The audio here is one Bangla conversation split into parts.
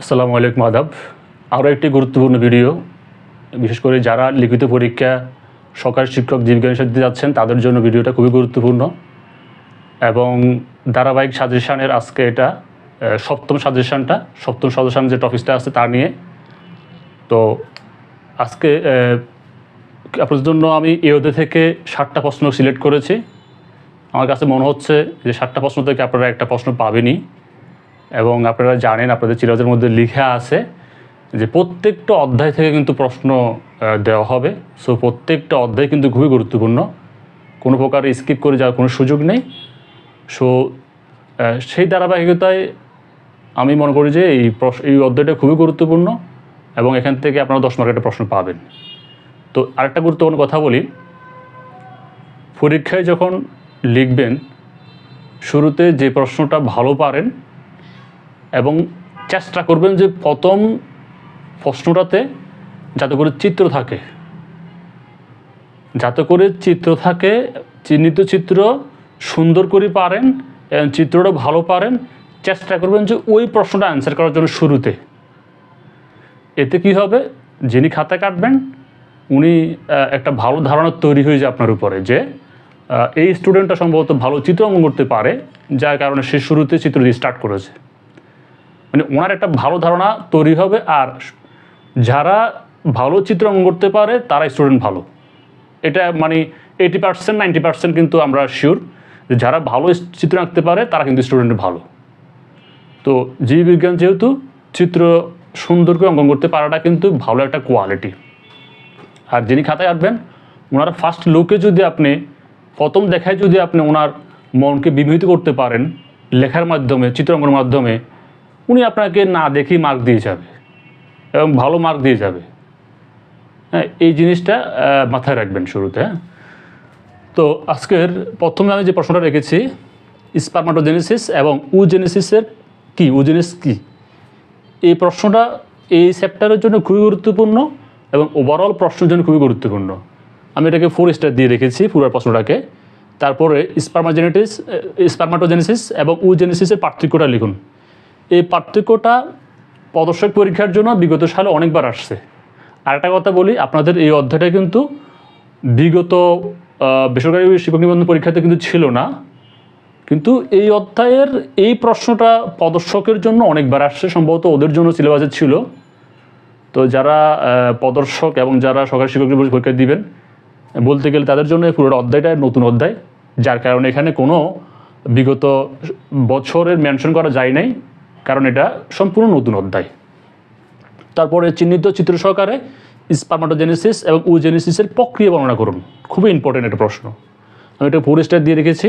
আসসালামু আলাইকুম আদাব। আরও একটি গুরুত্বপূর্ণ ভিডিও। বিশেষ করে যারা লিখিত পরীক্ষা সরকারি শিক্ষক জীবিকা দিতে যাচ্ছেন তাদের জন্য ভিডিওটা খুবই গুরুত্বপূর্ণ। এবং ধারাবাহিক সাজেশানের আজকে এটা সপ্তম সাজেশানটা সপ্তম সাজেশান যে টপিকটা আছে তা নিয়ে। তো আজকে আহ, আপনাদের জন্য আমি এওদে থেকে ষাটটা প্রশ্ন সিলেক্ট করেছি। আমার কাছে মনে হচ্ছে যে ষাটটা প্রশ্ন থেকে আপনারা একটা প্রশ্ন পাবেনই। এবং আপনারা জানেন, আপনাদের চিরাজের মধ্যে লিখা আছে যে প্রত্যেকটা অধ্যায় থেকে কিন্তু প্রশ্ন দেওয়া হবে। সো প্রত্যেকটা অধ্যায় কিন্তু খুবই গুরুত্বপূর্ণ। কোনো প্রকার স্কিপ করে যাওয়ার কোনো সুযোগ নেই। সো সেই ধারাবাহিকতায় আমি মনে করি যে এই প্রশ্ন, এই অধ্যায়টা খুবই গুরুত্বপূর্ণ এবং এখান থেকে আপনারা দশ একটা প্রশ্ন পাবেন। তো আরেকটা গুরুত্বপূর্ণ কথা বলি। পরীক্ষায় যখন লিখবেন, শুরুতে যে প্রশ্নটা ভালো পারেন এবং চেষ্টা করবেন যে প্রথম প্রশ্নটাতে যাতে করে চিত্র থাকে। যাতে করে চিত্র থাকে, চিহ্নিত চিত্র সুন্দর করে পারেন এবং চিত্রটা ভালো পারেন, চেষ্টা করবেন যে ওই প্রশ্নটা অ্যান্সার করার জন্য শুরুতে। এতে কি হবে? যিনি খাতা কাটবেন, উনি একটা ভালো ধারণা তৈরি হয়ে যায় আপনার উপরে যে এই স্টুডেন্টটা সম্ভবত ভালো চিত্র অঙ্কন করতে পারে, যার কারণে সে শুরুতে চিত্র দিয়ে স্টার্ট করেছে। মানে ওনার একটা ভালো ধারণা তৈরি হবে আর যারা ভালো চিত্র অঙ্কন করতে পারে তারা স্টুডেন্ট ভালো। এটা মানে এইটি পার্সেন্ট নাইনটি পার্সেন্ট কিন্তু আমরা শিওর যে যারা ভালো চিত্র আঁকতে পারে, তারা কিন্তু স্টুডেন্ট ভালো। তো জীববিজ্ঞান যেহেতু চিত্র সুন্দর করে অঙ্কন করতে পারাটা কিন্তু ভালো একটা কোয়ালিটি আর যিনি খাতায় আঁকবেন, ওনার ফার্স্ট লুকে যদি আপনি, প্রথম দেখায় যদি আপনি ওনার মনকে বিমোহিত করতে পারেন, লেখার মাধ্যমে চিত্রাঙ্কনের মাধ্যমে উনি আপনাকে না দেখেই মার্ক দিয়ে যাবে এবং ভালো মার্ক দিয়ে যাবে। হ্যাঁ এই জিনিসটা মাথায় রাখবেন শুরুতে হ্যাঁ। তো আজকের প্রথমে আমি যে প্রশ্নটা রেখেছি স্পারমাটোজেনেসিস এবং উজেনেসিসের কি উজেনেস কি? এই প্রশ্নটা এই চ্যাপ্টারের জন্য খুবই গুরুত্বপূর্ণ এবং ওভারঅল প্রশ্নের জন্য খুবই গুরুত্বপূর্ণ। আমি এটাকে ফোর স্টার দিয়ে রেখেছি, পুরো প্রশ্নটাকে। তারপরে স্পার্মাজেনেটিস স্পার্মাটোজেনেসিস এবং উজেনেসিসের পার্থক্যটা লিখুন। এই পার্থক্যটা প্রদর্শক পরীক্ষার জন্য বিগত সালে অনেকবার আসছে। আরেকটা কথা বলি আপনাদের এই অধ্যায়টা কিন্তু বিগত বেসরকারি শিক্ষক নিবন্ধন পরীক্ষাতে কিন্তু ছিল না। কিন্তু এই অধ্যায়ের এই প্রশ্নটা প্রদর্শকের জন্য অনেকবার আসছে সম্ভবত ওদের জন্য সিলেবাসে ছিল। তো যারা আহ, প্রদর্শক এবং যারা সরকারি শিক্ষক পরীক্ষা দিবেন বলতে গেলে তাদের জন্য এই পুরো অধ্যায়টা নতুন অধ্যায় যার কারণে এখানে কোনো বিগত বছরের মেনশন করা যায় নাই। কারণ এটা সম্পূর্ণ নতুন অধ্যায়। তারপরে চিহ্নিত চিত্র সহকারে স্পার্মাটোজেনেসিস এবং উজেনেসিসের প্রক্রিয়া বর্ণনা করুন। খুবই ইম্পর্টেন্ট একটা প্রশ্ন। আমি এটা ফোর স্টার দিয়ে রেখেছি।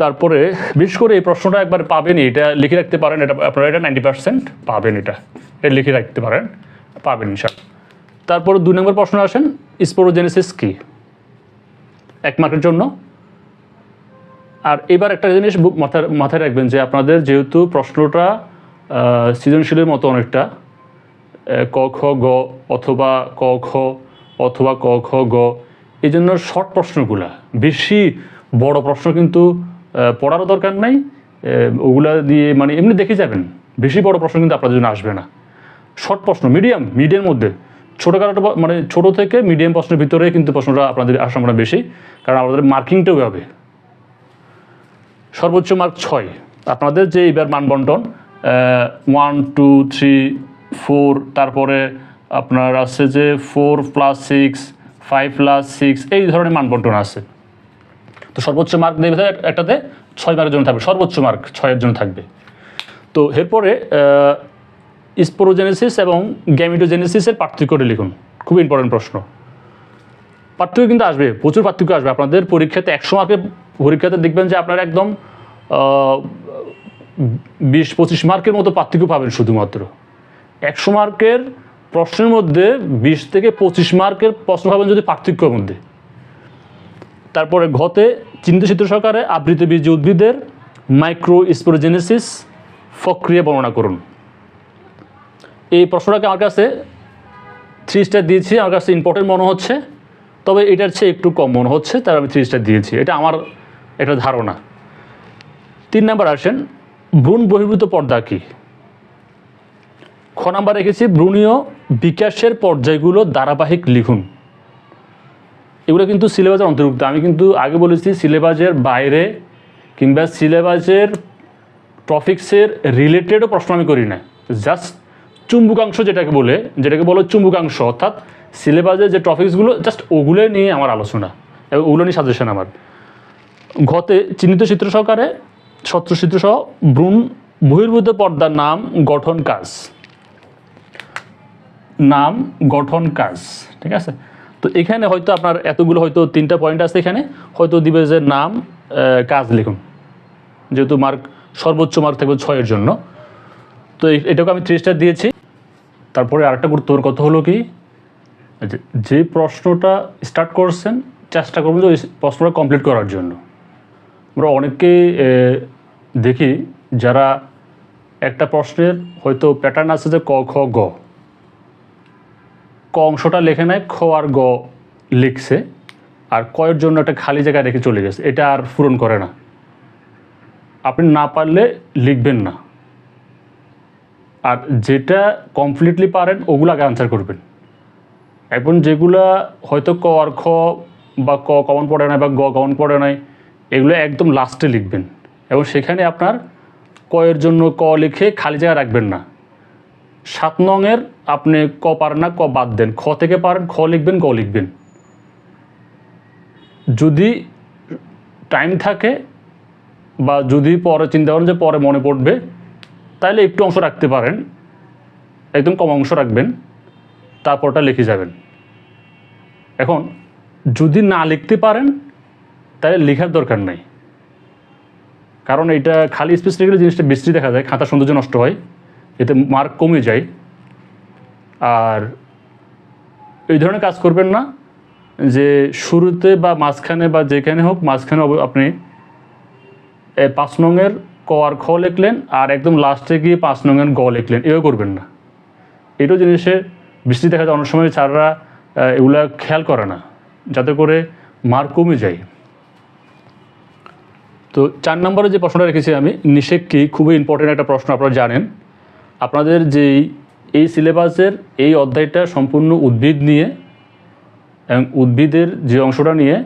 তারপরে বিশেষ করে এই প্রশ্নটা একবার পাবেনই এটা লিখে রাখতে পারেন, এটা আপনারা এটা নাইনটি পার্সেন্ট পাবেন এটা। এটা লিখে রাখতে পারেন, পাবেন ইনশাল তারপরে দুই নম্বর প্রশ্ন আসেন স্পোরোজেনেসিস কী? এক মার্কের জন্য। আর এবার একটা জিনিস মাথায় মাথায় রাখবেন যে আপনাদের যেহেতু প্রশ্নটা সৃজনশীলের মতো অনেকটা ক, খ, গ অথবা ক, খ অথবা ক, খ, গ এই জন্য শর্ট প্রশ্নগুলা, বেশি বড় প্রশ্ন কিন্তু পড়ারও দরকার নাই ওগুলা দিয়ে মানে এমনি দেখে যাবেন, বেশি বড় প্রশ্ন কিন্তু আপনাদের জন্য আসবে না। শর্ট প্রশ্ন, মিডিয়াম মিডিয়াম মধ্যে, ছোটোখাটো মানে ছোটো থেকে মিডিয়াম প্রশ্নের ভিতরে কিন্তু প্রশ্নটা আপনাদের আসার সম্ভাবনা বেশি, কারণ আমাদের মার্কিংটাও হবে। সর্বোচ্চ মার্ক ছয়। আপনাদের যে এবার মানবন্টন ওয়ান টু থ্রি ফোর তারপরে আপনার আছে যে four plus six five plus six এই ধরনের মানবন্টন আছে। তো সর্বোচ্চ মার্ক দেবে একটাতে ছয় মার্কের জন্য থাকবে, সর্বোচ্চ মার্ক ছয়ের জন্য থাকবে। তো এরপরে স্পোরোজেনেসিস এবং গ্যামিটোজেনেসিসের পার্থক্যটি লিখুন, খুব ইম্পর্টেন্ট প্রশ্ন। পার্থক্য কিন্তু আসবে, প্রচুর পার্থক্য আসবে। আপনাদের পরীক্ষাতে একশো মার্কের পরীক্ষাতে দেখবেন যে আপনারা একদম বিশ, পঁচিশ মার্কের মতো পার্থক্য পাবেন শুধুমাত্র। একশো মার্কের প্রশ্নের মধ্যে বিশ থেকে পঁচিশ মার্কের প্রশ্ন পাবেন যদি পার্থক্যের মধ্যে। তারপরে ঘতে চিন্তা চিত্র সহকারে আবৃত বীজ উদ্ভিদের মাইক্রো স্পোরোজেনেসিস প্রক্রিয়া বর্ণনা করুন। এই প্রশ্নটাকে আমার কাছে থ্রি স্টার দিয়েছি, আমার কাছে ইম্পর্টেন্ট মনে হচ্ছে, তবে এটার চেয়ে একটু কম মনে হচ্ছে, তার আমি থ্রি স্টার দিয়েছি। এটা আমার একটা ধারণা। তিন নাম্বার আসেন, ভ্রূণ বহির্ভূত পর্দা কী? খ নাম্বার রেখেছি ব্রুনীয় বিকাশের পর্যায়গুলো ধারাবাহিক লিখুন। এগুলো কিন্তু সিলেবাসের অন্তর্ভুক্ত। আমি কিন্তু আগে বলেছি সিলেবাসের বাইরে কিংবা সিলেবাসের টপিক্সের রিলেটেডও প্রশ্ন আমি করি না। জাস্ট চুম্বুকাংশ যেটাকে বলে, যেটাকে বলো চুম্বুকাংশ, অর্থাৎ সিলেবাসের যে টপিক্সগুলো জাস্ট ওগুলো নিয়ে আমার আলোচনা, এবং ওগুলো নিয়ে সাজেশন আমার। ঘতে চিহ্নিত চিত্র সহকারে সত্রচিত্র সহ ভ্রূণ বহির্ভূত পর্দার নাম গঠন কাজ। নাম গঠন কাজ, ঠিক আছে? তো এখানে হয়তো আপনার এতগুলো হয়তো তিনটা পয়েন্ট আছে এখানে, হয়তো দিবে যে নাম কাজ লিখুন। যেহেতু মার্ক সর্বোচ্চ মার্ক থাকবে ছয়ের জন্য। তো এটাকে আমি থ্রি স্টার দিয়েছি। তারপরে আরেকটা গুরুত্বপূর্ণ কথা হলো কি, যে প্রশ্নটা স্টার্ট করছেন, চেষ্টা করবেন যে ওই প্রশ্নটা কমপ্লিট করার জন্য। আমরা অনেককেই দেখি যারা একটা প্রশ্নের হয়তো প্যাটার্ন আছে যে ক, খ, গ। ক অংশটা লেখে নেয় খ আর গ লিখছে, আর কয়ের জন্য একটা খালি জায়গা রেখে চলে গেছে। এটা আর পূরণ করে না। আপনি না পারলে লিখবেন না। আর যেটা কমপ্লিটলি পারেন, ওগুলো আগে আনসার করবেন। এখন যেগুলা হয়তো ক আর খ বা ক কমন পড়ে নাই বা গ কমন পড়ে নাই এগুলো একদম লাস্টে লিখবেন। এবং সেখানে আপনার কয়ের জন্য ক লিখে খালি জায়গা রাখবেন না। সাত নংয়ের আপনি ক পারেন না, ক বাদ দেন। খ থেকে পারেন, খ লিখবেন ক লিখবেন। যদি টাইম থাকে বা যদি পরে চিন্তা করেন যে পরে মনে পড়বে, তাহলে একটু অংশ রাখতে পারেন। একদম কম অংশ রাখবেন। তারপরটা লিখে যাবেন। এখন যদি না লিখতে পারেন তাহলে লেখার দরকার নাই। কারণ এটা খালি স্পেস লিখলে জিনিসটা বেশি দেখা যায় খাতা সৌন্দর্য নষ্ট হয় এতে মার্ক কমে যায়। আর এই ধরনের কাজ করবেন না যে শুরুতে বা মাঝখানে বা যেখানে হোক মাঝখানে আপনি পাঁচ নংয়ের ক আর খ লিখলেন আর একদম লাস্টে গিয়ে পাঁচ নংয়ের গ লিখলেন এও করবেন না। এটাও জিনিসে বৃষ্টি দেখা যায় অনেক সময় আহ, এগুলা খেয়াল করে না যাতে করে মার্ক কমে যায়। তো চার নম্বরে যে প্রশ্নটা রেখেছি আমি, নিষেক কি খুবই ইম্পর্টেন্ট একটা প্রশ্ন আপনারা জানেন। আপনাদের যেই, এই সিলেবাসের এই অধ্যায়টা সম্পূর্ণ উদ্ভিদ নিয়ে এবং উদ্ভিদের যে অংশটা নিয়ে,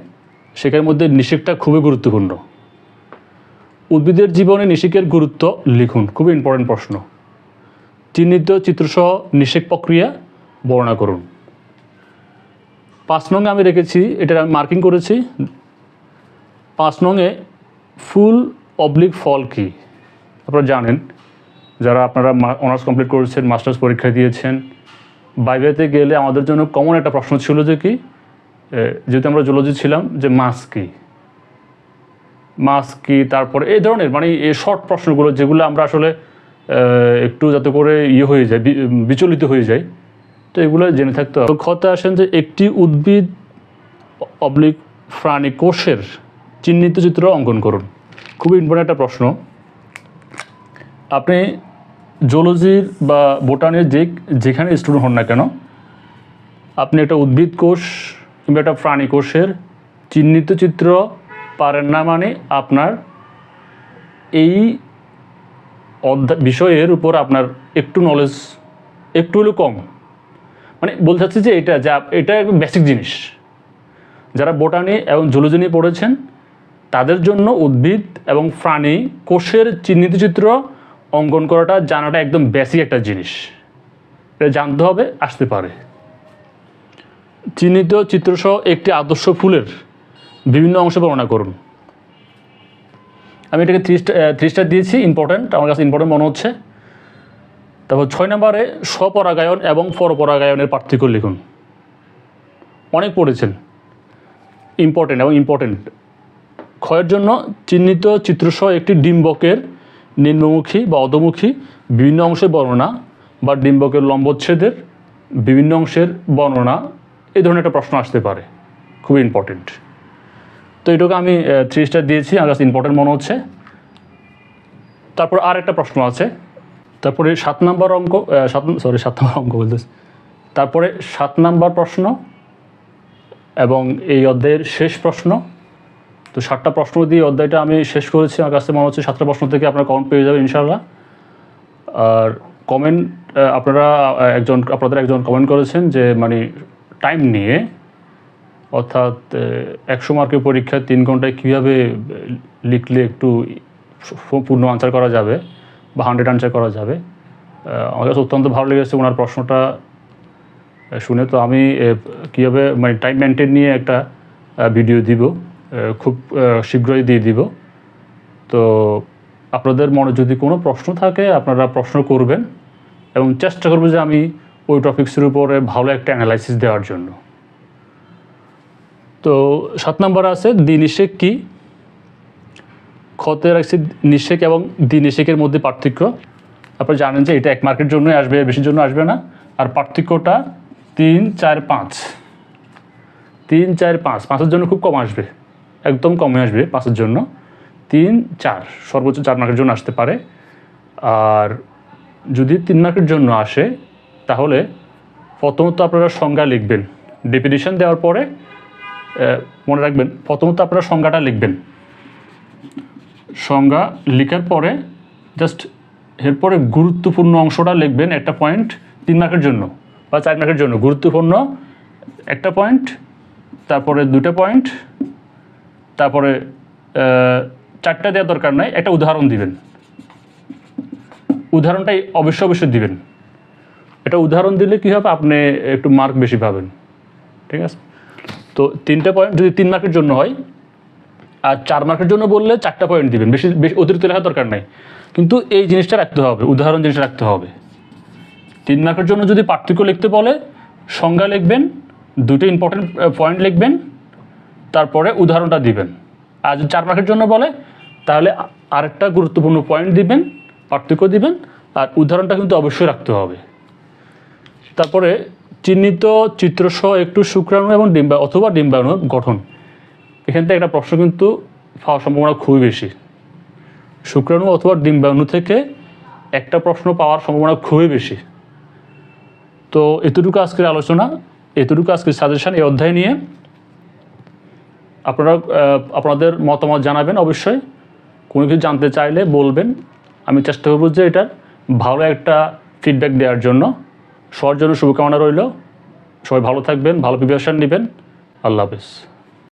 সেখানের মধ্যে নিষেকটা খুবই গুরুত্বপূর্ণ। উদ্ভিদের জীবনে নিষেকের গুরুত্ব লিখুন, খুবই ইম্পর্টেন্ট প্রশ্ন। চিহ্নিত চিত্রসহ নিষেক প্রক্রিয়া বর্ণনা করুন। পাঁচ নঙে আমি রেখেছি এটা আমি মার্কিং করেছি। পাঁচ নঙে ফুল অবলিক ফল কি? আপনারা জানেন, যারা আপনারা অনার্স কমপ্লিট করেছেন, মাস্টার্স পরীক্ষা দিয়েছেন, বাইবেতে গেলে আমাদের জন্য কমন একটা প্রশ্ন ছিল যে কি যেহেতু আমরা জুলজি ছিলাম, যে মাছ কি? মাস কি, তারপরে এই ধরনের মানে এই শর্ট প্রশ্নগুলো যেগুলো আমরা আসলে একটু যাতে করে ইয়ে হয়ে যায় বিচলিত হয়ে যায়, তো এগুলো জেনে থাকতে হবে। তো খতে আসেন যে একটি উদ্ভিদ অবলিক প্রাণী কোষের চিহ্নিত চিত্র অঙ্কন করুন। খুবই ইম্পর্টেন্ট একটা প্রশ্ন। আপনি জুলজির বা বোটানির যে, যেখানে স্টুডেন্ট হন না কেন, আপনি একটা উদ্ভিদ কোষ কিংবা একটা প্রাণী কোষের চিহ্নিত চিত্র পারেন না মানে আপনার এই অধ্যা বিষয়ের উপর আপনার একটু নলেজ একটু হলেও কম। মানে বলতে চাচ্ছি যে এটা, যা, এটা একদম বেসিক জিনিস। যারা বোটানি এবং জুলজি নিয়ে পড়েছেন তাদের জন্য উদ্ভিদ এবং প্রাণী কোষের চিহ্নিত চিত্র অঙ্কন করাটা জানাটা একদম বেসিক একটা জিনিস। এটা জানতে হবে, আসতে পারে। চিহ্নিত চিত্রসহ একটি আদর্শ ফুলের বিভিন্ন অংশ বর্ণনা করুন। আমি এটাকে থ্রি স্টার দিয়েছি ইম্পর্ট্যান্ট আমার কাছে ইম্পর্ট্যান্ট মনে হচ্ছে। তারপর ছয় নম্বরে স্বপরাগায়ন এবং পরপরাগায়নের পার্থক্য লিখুন। অনেক পড়েছেন। ইম্পর্টেন্ট এবং ইম্পর্টেন্ট ক্ষয়ের জন্য চিহ্নিত চিত্রসহ একটি ডিম্বকের নিম্নমুখী বা অধমুখী বিভিন্ন অংশের বর্ণনা বা ডিম্বকের লম্বচ্ছেদের বিভিন্ন অংশের বর্ণনা এই ধরনের একটা প্রশ্ন আসতে পারে। খুবই ইম্পর্টেন্ট তো এটাকে আমি থ্রি স্টার দিয়েছি, আমার কাছে ইম্পর্টেন্ট মনে হচ্ছে। তারপর আর একটা প্রশ্ন আছে। তারপরে সাত নাম্বার অঙ্ক সাত সরি সাত নাম্বার অঙ্ক বলতেছি। তারপরে সাত নাম্বার প্রশ্ন এবং এই অধ্যায়ের শেষ প্রশ্ন। তো সাতটা প্রশ্ন দিয়ে অধ্যায়টা আমি শেষ করেছি। আমার কাছে মনে হচ্ছে সাতটা প্রশ্ন থেকে আপনার কমেন্ট পেয়ে যাবেন ইনশাল্লাহ আর কমেন্ট আপনারা একজন, আপনাদের একজন কমেন্ট করেছেন যে মানে টাইম নিয়ে, অর্থাৎ একশো মার্কের পরীক্ষায় তিন ঘন্টায় কীভাবে লিখলে একটু পূর্ণ আনসার করা যাবে বা হান্ড্রেড আনসার করা যাবে? আমার কাছে অত্যন্ত ভালো লেগেছে ওনার প্রশ্নটা শুনে। তো আমি কীভাবে মানে টাইম মেনটেন নিয়ে একটা ভিডিও দিব। খুব শীঘ্রই দিয়ে দিব। তো আপনাদের মনে যদি কোনো প্রশ্ন থাকে, আপনারা প্রশ্ন করবেন এবং চেষ্টা করব যে আমি ওই টপিক্সের উপরে ভালো একটা অ্যানালাইসিস দেওয়ার জন্য। তো সাত নম্বর আছে দ্বি নিষেক কি? খতে রাখছি নিষেক এবং দ্বি নিষেকের মধ্যে পার্থক্য। আপনারা জানেন যে এটা এক মার্কের জন্য আসবে বেশির জন্য আসবে না। আর পার্থক্যটা তিন, চার, পাঁচ। তিন, চার, পাঁচ। পাঁচের জন্য খুব কম আসবে। একদম কমে আসবে পাঁচের জন্য। তিন, চার, সর্বোচ্চ চার মার্কের জন্য আসতে পারে। আর যদি তিন মার্কের জন্য আসে, তাহলে প্রথমত আপনারা সংজ্ঞা লিখবেন। ডেফিনিশন দেওয়ার পরে মনে রাখবেন, প্রথমত আপনারা সংজ্ঞাটা লিখবেন। সংজ্ঞা লেখার পরে জাস্ট এরপরে গুরুত্বপূর্ণ অংশটা লিখবেন একটা পয়েন্ট তিন মার্কের জন্য বা চার মার্কের জন্য। গুরুত্বপূর্ণ একটা পয়েন্ট তারপরে দুটো পয়েন্ট তারপরে চারটা দেওয়ার দরকার নাই, একটা উদাহরণ দিবেন। উদাহরণটাই অবশ্যই অবশ্যই দিবেন। এটা উদাহরণ দিলে কী হবে? আপনি একটু মার্ক বেশি পাবেন। ঠিক আছে? তো তিনটে পয়েন্ট যদি তিন মার্কের জন্য হয়, আর চার মার্কের জন্য বললে চারটা পয়েন্ট দিবেন। বেশি বেশি অতিরিক্ত লেখার দরকার নাই। কিন্তু এই জিনিসটা রাখতে হবে, উদাহরণ জিনিসটা রাখতে হবে। তিন মার্কের জন্য যদি পার্থক্য লিখতে বলে, সংজ্ঞা লিখবেন, দুটো ইম্পর্টেন্ট পয়েন্ট লিখবেন তারপরে উদাহরণটা দিবেন। আর যদি চার মার্কের জন্য বলে, তাহলে আরেকটা গুরুত্বপূর্ণ পয়েন্ট দিবেন, পার্থক্য দিবেন, আর উদাহরণটা কিন্তু অবশ্যই রাখতে হবে। তারপরে চিহ্নিত চিত্রসহ একটু শুক্রাণু এবং ডিম্বা অথবা ডিম্বাণুর গঠন। এখান থেকে একটা প্রশ্ন কিন্তু পাওয়ার সম্ভাবনা খুবই বেশি। শুক্রাণু অথবা ডিম্বাণু থেকে একটা প্রশ্ন পাওয়ার সম্ভাবনা খুবই বেশি। তো এতটুকু আজকের আলোচনা, এতটুকু আজকের সাজেশন এই অধ্যায় নিয়ে। আপনারা আপনাদের মতামত জানাবেন অবশ্যই। কোনো কিছু জানতে চাইলে বলবেন। আমি চেষ্টা করব যে এটার ভালো একটা ফিডব্যাক দেওয়ার জন্য। সবার জন্য শুভকামনা রইল। সবাই ভালো থাকবেন, ভালো প্রিপারেশান নেবেন। আল্লাহ হাফেজ।